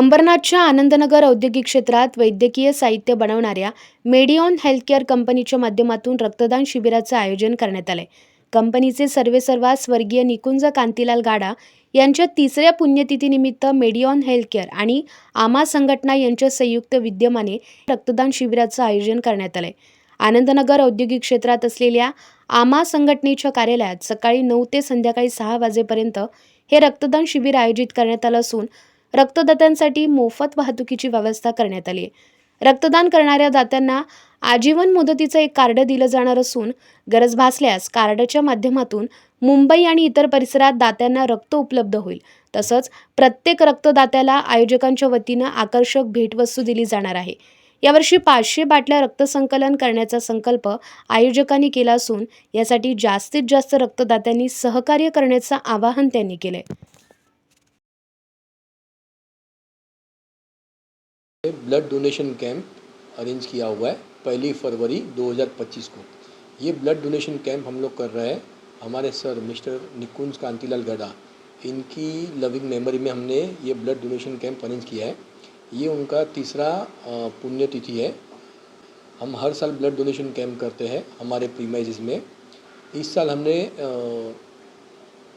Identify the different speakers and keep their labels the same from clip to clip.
Speaker 1: अंबरनाथच्या आनंदनगर औद्योगिक क्षेत्रात वैद्यकीय साहित्य बनवणाऱ्या मेडिऑन हेल्थकेअर कंपनीच्या माध्यमातून रक्तदान शिबिराचं आयोजन करण्यात आलंय. कंपनीचे सर्वेसर्वा स्वर्गीय निकुंज कांतीलाल गाडा यांच्या तिसऱ्या पुण्यतिथीनिमित्त मेडिऑन हेल्थकेअर आणि आमा संघटना यांच्या संयुक्त विद्यमाने रक्तदान शिबिराचं आयोजन करण्यात आलंय. आनंदनगर औद्योगिक क्षेत्रात असलेल्या आमा संघटनेच्या कार्यालयात सकाळी नऊ ते संध्याकाळी सहा वाजेपर्यंत हे रक्तदान शिबिर आयोजित करण्यात आलं असून रक्तदात्यांसाठी मोफत वाहतुकीची व्यवस्था करण्यात आली. आहे रक्तदान करणाऱ्या दात्यांना आजीवन मुदतीचं एक कार्ड दिलं जाणार असून गरज भासल्यास कार्डाच्या माध्यमातून मुंबई आणि इतर परिसरात दात्यांना रक्त उपलब्ध होईल. तसंच प्रत्येक रक्तदात्याला आयोजकांच्या वतीनं आकर्षक भेटवस्तू दिली जाणार आहे. यावर्षी पाचशे बाटल्या रक्तसंकलन करण्याचा संकल्प आयोजकांनी केला असून यासाठी जास्तीत जास्त रक्तदात्यांनी सहकार्य करण्याचं आवाहन त्यांनी केलंय.
Speaker 2: ये ब्लड डोनेशन कैंप अरेंज किया हुआ है पहली फरवरी 2025 को। ये ब्लड डोनेशन कैंप हम लोग कर रहे हैं। हमारे सर मिस्टर निकुंज कांतीलाल गढ़ा, इनकी लविंग मेमोरी में हमने ये ब्लड डोनेशन कैंप अरेंज किया है। ये उनका तीसरा पुण्यतिथि है। हम हर साल ब्लड डोनेशन कैंप करते हैं हमारे प्रीमाइजेस में। इस साल हमने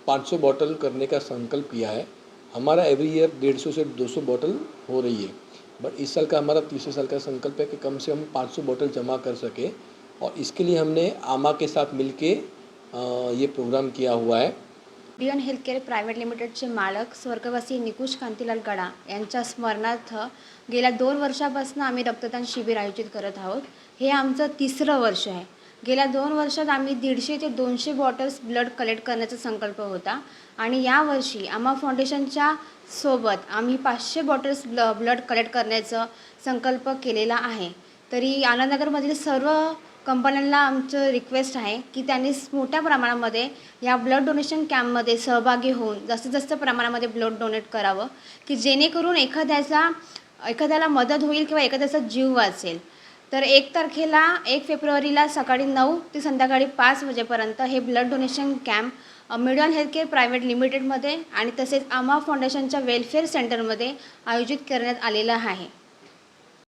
Speaker 2: पाँच सौ बॉटल करने का संकल्प किया है। हमारा एवरी ईयर डेढ़ सौ से दो सौ बॉटल हो रही है। बट इस साल का हमारा तीसरे साल का संकल्प है कि कम से कम पाँच सौ बॉटल जमा कर सके। और इसके लिए हमने आमा के साथ मिलके के ये प्रोग्राम किया हुआ है।
Speaker 3: डियन हेल्थकेअर प्रायव्हेट लिमिटेडचे मालक स्वर्गवासी निकुश कांतीलाल गडा यांच्या स्मरणार्थ गेल्या दोन वर्षापासून आम्ही रक्तदान शिबिर आयोजित करत आहोत. हे आमचं तिसरं वर्ष आहे. गेल्या दोन वर्षात आम्ही दीडशे ते दोनशे बॉटल्स ब्लड कलेक्ट करण्याचा संकल्प होता. आणि यावर्षी आम्हा फाउंडेशनच्या सोबत आम्ही पाचशे बॉटल्स ब्ल ब्लड कलेक्ट करण्याचा संकल्प केलेला आहे. तरी आनंदनगरमधील सर्व कंपन्यांना आमचं रिक्वेस्ट आहे की त्यांनी मोठ्या प्रमाणामध्ये या ब्लड डोनेशन कॅम्पमध्ये सहभागी होऊन जास्तीत जास्त प्रमाणामध्ये ब्लड डोनेट करावं की जेणेकरून एखाद्याचा एखाद्याला मदत होईल किंवा एखाद्याचा जीव वाचेल. तर एक तारखेला एक फेब्रुवारीला सकाळी नऊ ते संध्याकाळी पाच वाजेपर्यंत हे blood donation camp Midon healthcare private लिमिटेडमध्ये आणि तसेच आमा फाउंडेशनच्या वेलफेअर सेंटरमध्ये आयोजित करण्यात आलेलं आहे.